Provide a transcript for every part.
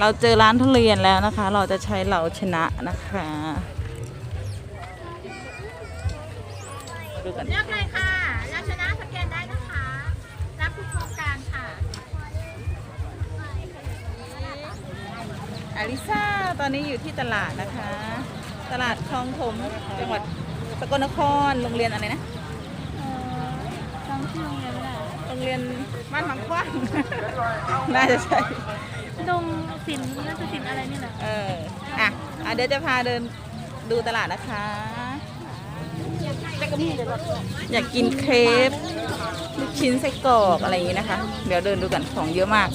เราเจอร้านทุเรียนแล้วนะคะ เราจะใช้เราชนะนะคะดูกันเลือกเลยค่ะแล้วชนะสแกนได้นะคะ รับทุกโครงการค่ะอาริซาตอนนี้อยู่ที่ตลาดนะคะ ตลาดคลองถมจังหวัดสกลนครโรงเรียนอะไรนะจำชื่อโรงเรียนไม่ได้โรงเรียนบ้านหมังคว้างน่าจะใช่ดงศิลป์น่าจะศิลป์อะไรนี่แหละเอออะอะเดี๋ยวจะพาเดินดูตลาดนะคะ อยากกินเครปลูกชิ้นไส้กรอกอะไรอย่างนี้นะคะ เดี๋ยวเดินดูกันของเยอะมาก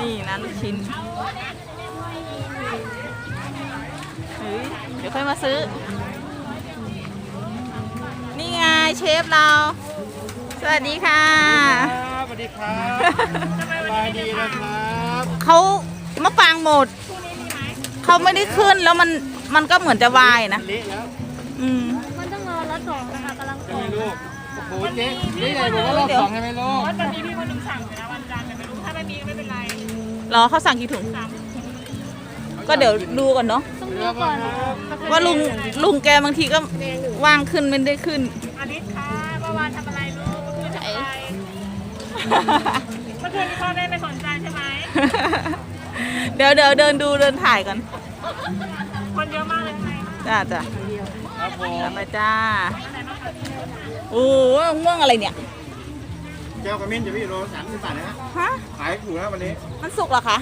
นี่นะลูกชิ้นเฮ้ยเดี๋ยวค่อยมาซื้อ นี่ไงเชฟเรา สวัสดีค่ะ ครับสวัสดีครับสบายดีนะครับเขามะปรางหมด เขาไม่ได้ขึ้นแล้วมันมันก็เหมือนจะวายนะ เละแล้วอืม มันต้องรอละสองนะคะกำลังสอนี่งลูกโอ้โหเจ๊เจ๊ใหญ่บอกว่ารอบสองใช่ไหมลูกวันนี้พี่คนหนึ่งสั่งอยู่นะวันจันทร์แต่ไม่รู้ถ้าไม่มีก็ไม่เป็นไรรอเขาสั่งกี่ถุง ก็เดี๋ยวดูก่อนเนาะต้องดูก่อน ว่าลุงลุงแกบางทีก็ว่างขึ้นไม่ได้ขึ้นอาทิตย์ค่ะเมื่อวานทำอะไรลูกเมื่อคืนทำอะไรเมื่อคืนพ่อแม่ไม่สนใจใช่ไหมเดี๋ยวเดี๋ยวเดินดูเดินถ่ายกันคนเยอะมากเลยไงจ้าจ้าครับผมตามไปจ้าโอ้โหม่วงอะไรเนี่ยแก้วกระมิ้นจะพี่โลสามสิบบาทนะฮะฮะขายถูกนะวันนี้ มันสุกเหรอคะ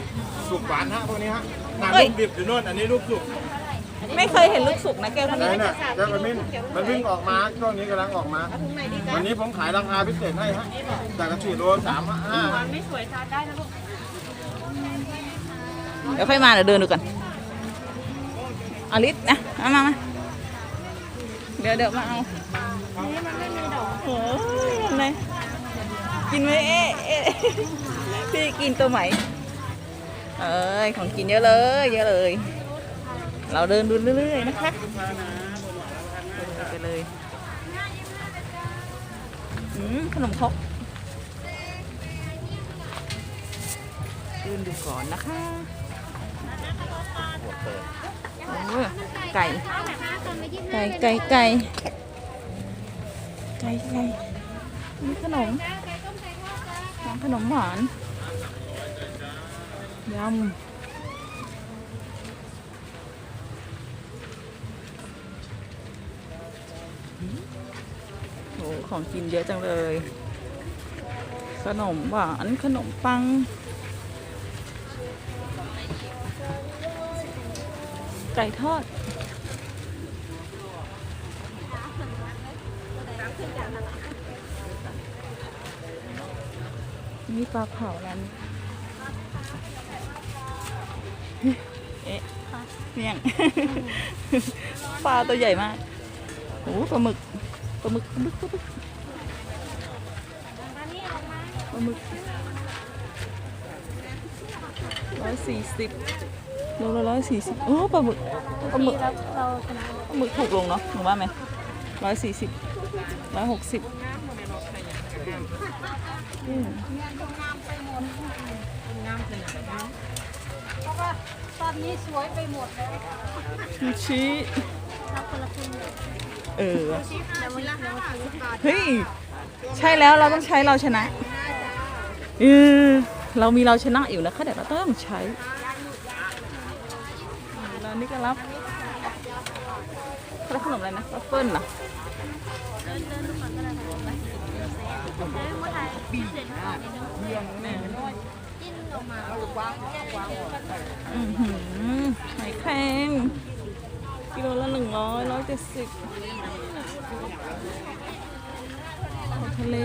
สุกหวานฮะพวกนี้ฮะ งานเฮ้ยลูกดิบอยู่โน่นอันนี้ลูกสุกไม่เคยเห็นลูกสุกนะแก้วคนไหนนี้น่ะแก้วกระมิ้นมันเพิ่งออกมาช่วงนี้กำลังออกมา วันนี้ผมขายราคาพิเศษให้ฮะจากกระสีโลสามห้ามันไม่สวยทานได้นะลูกเดี๋ยวค่อยมาเดี๋ยวเดินดูกันเอาลิศนะมามามาเดี๋ยวเดี๋ยวมาเอานี่มันไม่มีดอกโอ้ยทำไงกินไหมเอ๊ะเอ๊ะพี่กินตัวไหม เอ้ยของกินเยอะเลย เยอะเลย เราเดินดูเรื่อยๆนะคะไปเลยอืมขนมครกเดินดูก่อนนะคะโอ้ยไก่ ไก่ไก่ไก่ไก่ไก่มีขนมของขนมหวาน ยำโอ้ของกินเยอะจังเลย ขนมหวานขนมปังไก่ทอด มีปลาเผาร้านนี้ เอ๊ะเนี่ยงปลาตัวใหญ่มากโอ้ปลาหมึกปลาหมึกปลาหมึกปลาหมึกปลาหมึกร้อยสี่สิบโลละร้อยสี่สิบโอ้ปลาหมึกปลาหมึกแล้วเราชนะปลาหมึกถูกลงเนาะหนูว่าไหมร้อยสี่สิบร้อยหกสิบ อืมเพราะว่าตอนนี้สวยไปหมดแล้วซูชิรับคนละครึ่งเออเดี๋ยววันเดี๋ยววันซื้อเฮ้ย ใช่แล้วเราต้องใช้เราชนะเออเรามีเราชนะอยู่นะคะเดี๋ยวเราต้องใช้ร้านนี้ก็รับรับขนมอะไรนะวัฟเฟิลเหรอเดินเดินดูก่อนก็ได้ค่ะเดินมาถ่ายพิเศษก่อนนิดนึงจิ้นออกมา อือหือหอยแครงกิโลละหนึ่งร้อยร้อยเจ็ดสิบทะเล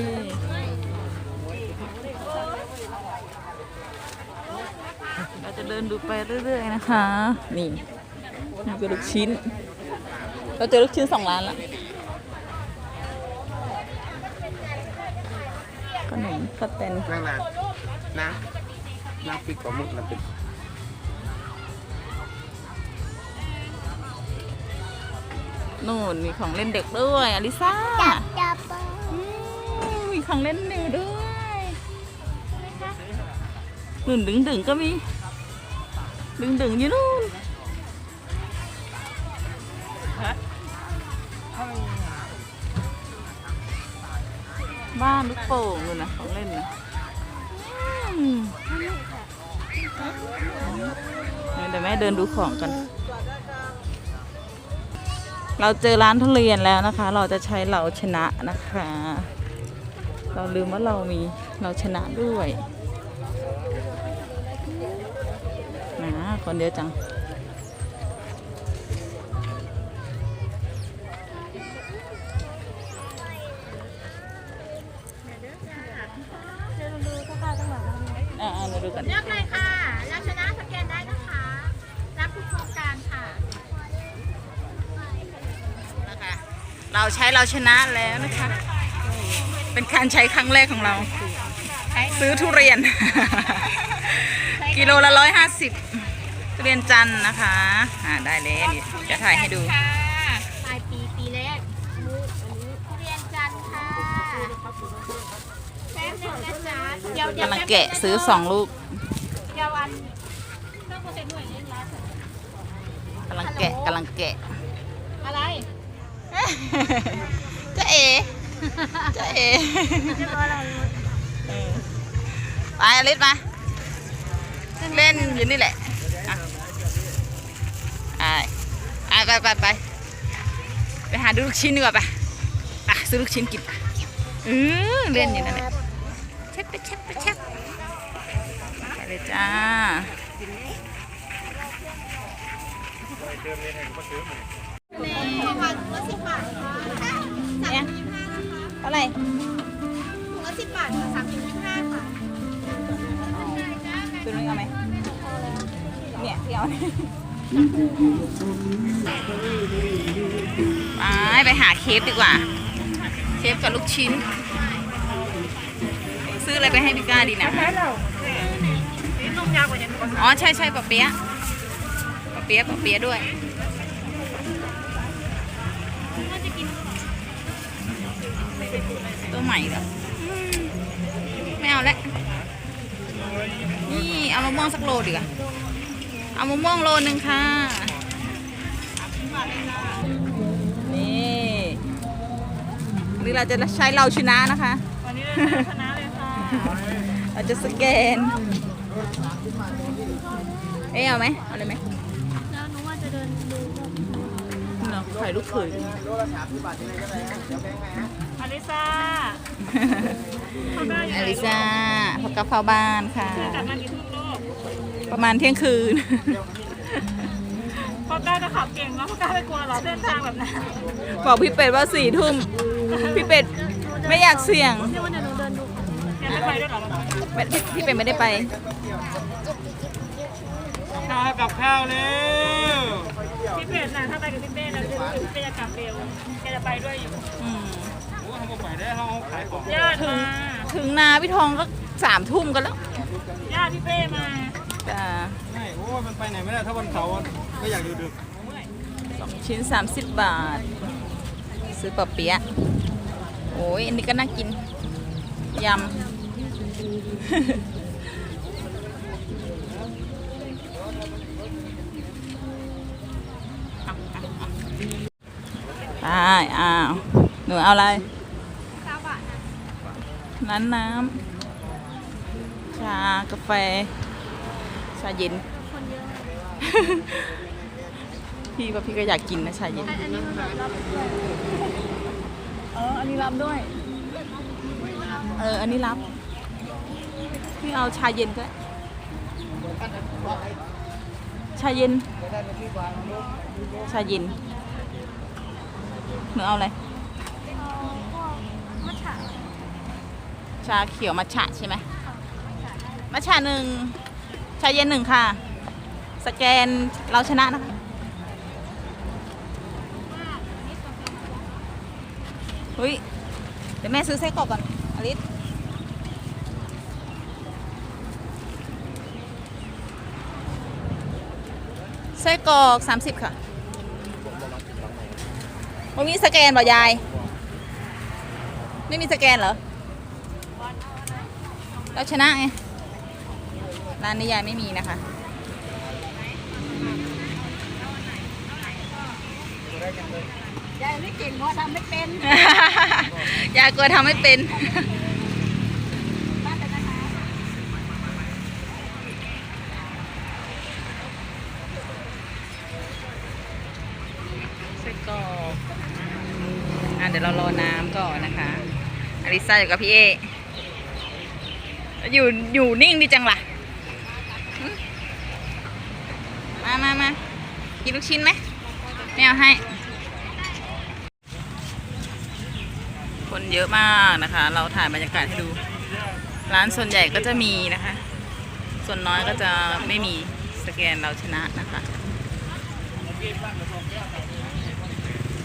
เราจะเดินดูไปเรื่อยๆนะคะ นี่นี่ก็ลูกชิ้น เราเจอลูกชิ้นสองร้านละขนมข้าวเต็นนั่งนะนะ น้ำปิดปลาหมึกน้ำปิดนู่นมีของเล่นเด็กด้วยอลิซ่าจับอืมมีของเล่นนิวด้วยหนุนดึงดึงๆก็มี ดึงดึงๆอยู่นู่นบ้านลูกโป่งเลยนะของเล่นนะ ดี๋ยวแม่เดินดูของกัน เราเจอร้านทุเรียนแล้วนะคะ เราจะใช้เราชนะนะคะ เราลืมว่าเรามีเราชนะด้วยนะคนเดียวจังเดินดูข้าวๆตั้งหลังแล้วนะอ่ามาดูกัน เราใช้เราชนะแล้วนะคะ เป็นการใช้ครั้งแรกของเรา ซื้อทุเรียน กิโลละร้อยห้าสิบทุเรียนจันทร์นะคะอ่าได้เลยนี่จะถ่ายให้ดูปลายปีปีแรกมื้ออันนี้ทุเรียนจันทร์ค่ะแป๊บหนึงนะจ๊ะเดี๋ยวเดี๋ยวกำลังแกะซื้อสองลูกเดี๋ยววันต้องเซ็นหน่วยเล่นร้านกำลังแกะกำลังแกะอะไร จะเอจะเอเรียบร้อยแล้วเอไปอลิสมาเล่นอยู่นี่แหละอะไปไปไปไปไปหาดูลูกชิ้นดีกว่าไปอะซื้อลูกชิ้นกินอือเล่นอยู่นั่นแหละเช็ดไปเช็ดไปเช็ดไปเลยจ้าประมา ณละสิบบาทค่ะสามสิบยี่ห้านะคะเท่าไหร่ถุงละสิบบาทค่ะสามสิบยี่ห้าค่ะซื้อนึงเอาไหมเนี่ยพี่เอาเนี่ยไปไปหาเคฟดีกว่า เคฟกับลูกชิ้น ซื้ออะไรไปให้พี่ก้าดีนะนี่นุ่มยาวกว่าเย็นกว่าอ๋อใช่ใช่ปะเปี๊ยะปะเปี๊ยะปะเปี๊ยะด้วย ตัวใหม่เหรออืมไม่เอาแล้วนี่เอามะม่วงสักโลดีกว่าเอามะม่วงโลนึงค่ะ นี่นี่เราจะใช้เราชนะนะคะ วันนี้เราชนะเลยค่ะเราจะสแกน เอ๊ะเอาไหมเอาเลยไหมแล้วหนูว่าจะเดินดูแบบเนาะไข่ลูกเขยอลิซ่าเขาได้ อยู่อไหนลิซาพักกะเพราบ้านค่ะคือกลับมากี่ทุ่มลูกประมาณเที่ยงคืน พ่อก้าจะขับเก่งเนาะพ่อก้าไม่กลัวเหรอเส้นทางแบบนั้นบอกพี่เป็ดว่าสี่ทุ่ม พี่เป็ดไม่อยากเสี่ยงเดี๋ยววันเดี๋ยวหนูเดินดูก่อนยังไม่ไปด้วยเหรอไม่พี่พี่เป็ดไม่ได้ไป ข้าวกับข้าวเร็วพี่เป็ดน่ะถ้าไปกับพี่เป้แล้วจะรู้สึกพี่เป้จะกลับเร็วแกจะไปด้วยอยู่อืม โอ้เขาไปได้เขาขายของญาติมาถึงนาพี่ทองก็สามทุ่มกันแล้วญาติพี่เป้มาจ้าไม่โอ้มันไปไหนไม่ได้ถ้าวันเสาร์ไม่อยากอยู่ดึกชิ้น 30 บาท ซื้อปะเปี๊ยะโอ้ยอันนี้ก็น่ากิน ยำไปอ้าว หนูเอาอะไร น้ำน้ำชากาแฟ ชาเย็น คนเยอะพี่ว่าพี่ก็อยากกินนะชาเย็นอันนี้มันแบบรับเอออันนี้รับด้วย เออ อันนี้รับ พี่เอาชาเย็นก็ชาเย็น ชาเย็นหนูเอาอะไร เอาพวกมัทฉะ ชาเขียวมัทฉะใช่ไหมมัทฉะหนึ่งชาเย็นหนึ่งค่ะ สแกนเราชนะนะคะเฮ้ยเดี๋ยวแม่ซื้อไส้กรอกก่อนอลิสไส้กรอก30ค่ะมันมีสแกนบ่ยาย ไม่มีสแกนเหรอ เราชนะไง ร้านนี้ยายไม่มีนะคะ ยายไม่เก่งเพราะทำไม่เป็นยายกลัวทำไม่เป็นบ้านเป็นนะคะไส้กรอกอะเดี๋ยวเรารอน้ำก่อนนะคะ อลิซ่าอยู่กับพี่เอ อยู่อยู่นิ่งดีจังล่ะมามามากินลูกชิ้นไหมไม่เอาให้ คนเยอะมากนะคะ เราถ่ายบรรยากาศให้ดู ร้านส่วนใหญ่ก็จะมีนะคะ ส่วนน้อยก็จะไม่มีสแกนเราชนะนะคะ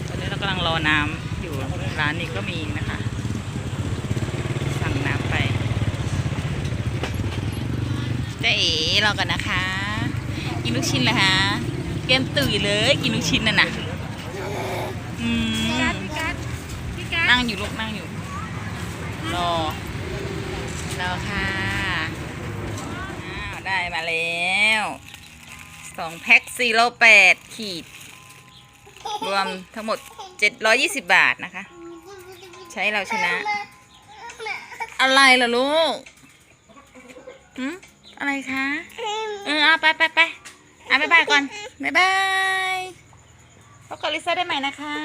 ตอนนี้เรากำลังรอน้ำอยู่ร้านนี้ก็มีนะคะ สั่งน้ำไปเจ๊เอ๋รอกันนะคะ กินลูกชิ้นเหรอคะเกมตื่นเลยกินลูกชิ้นน่ะนะอืมนั่งอยู่ลูกนั่งอยู่รอรอค่ะอ้าวได้มาแล้วสองแพ็คสี่โลแปดขีด รวมทั้งหมด720บาทนะคะ ใช้เราชนะ อะไรล่ะลูกหืม อะไรคะ เออเอาไปไปไปอะบ๊ายบายก่อนบ๊ายบายพบกับลิซ่าได้ใหม่นะคะ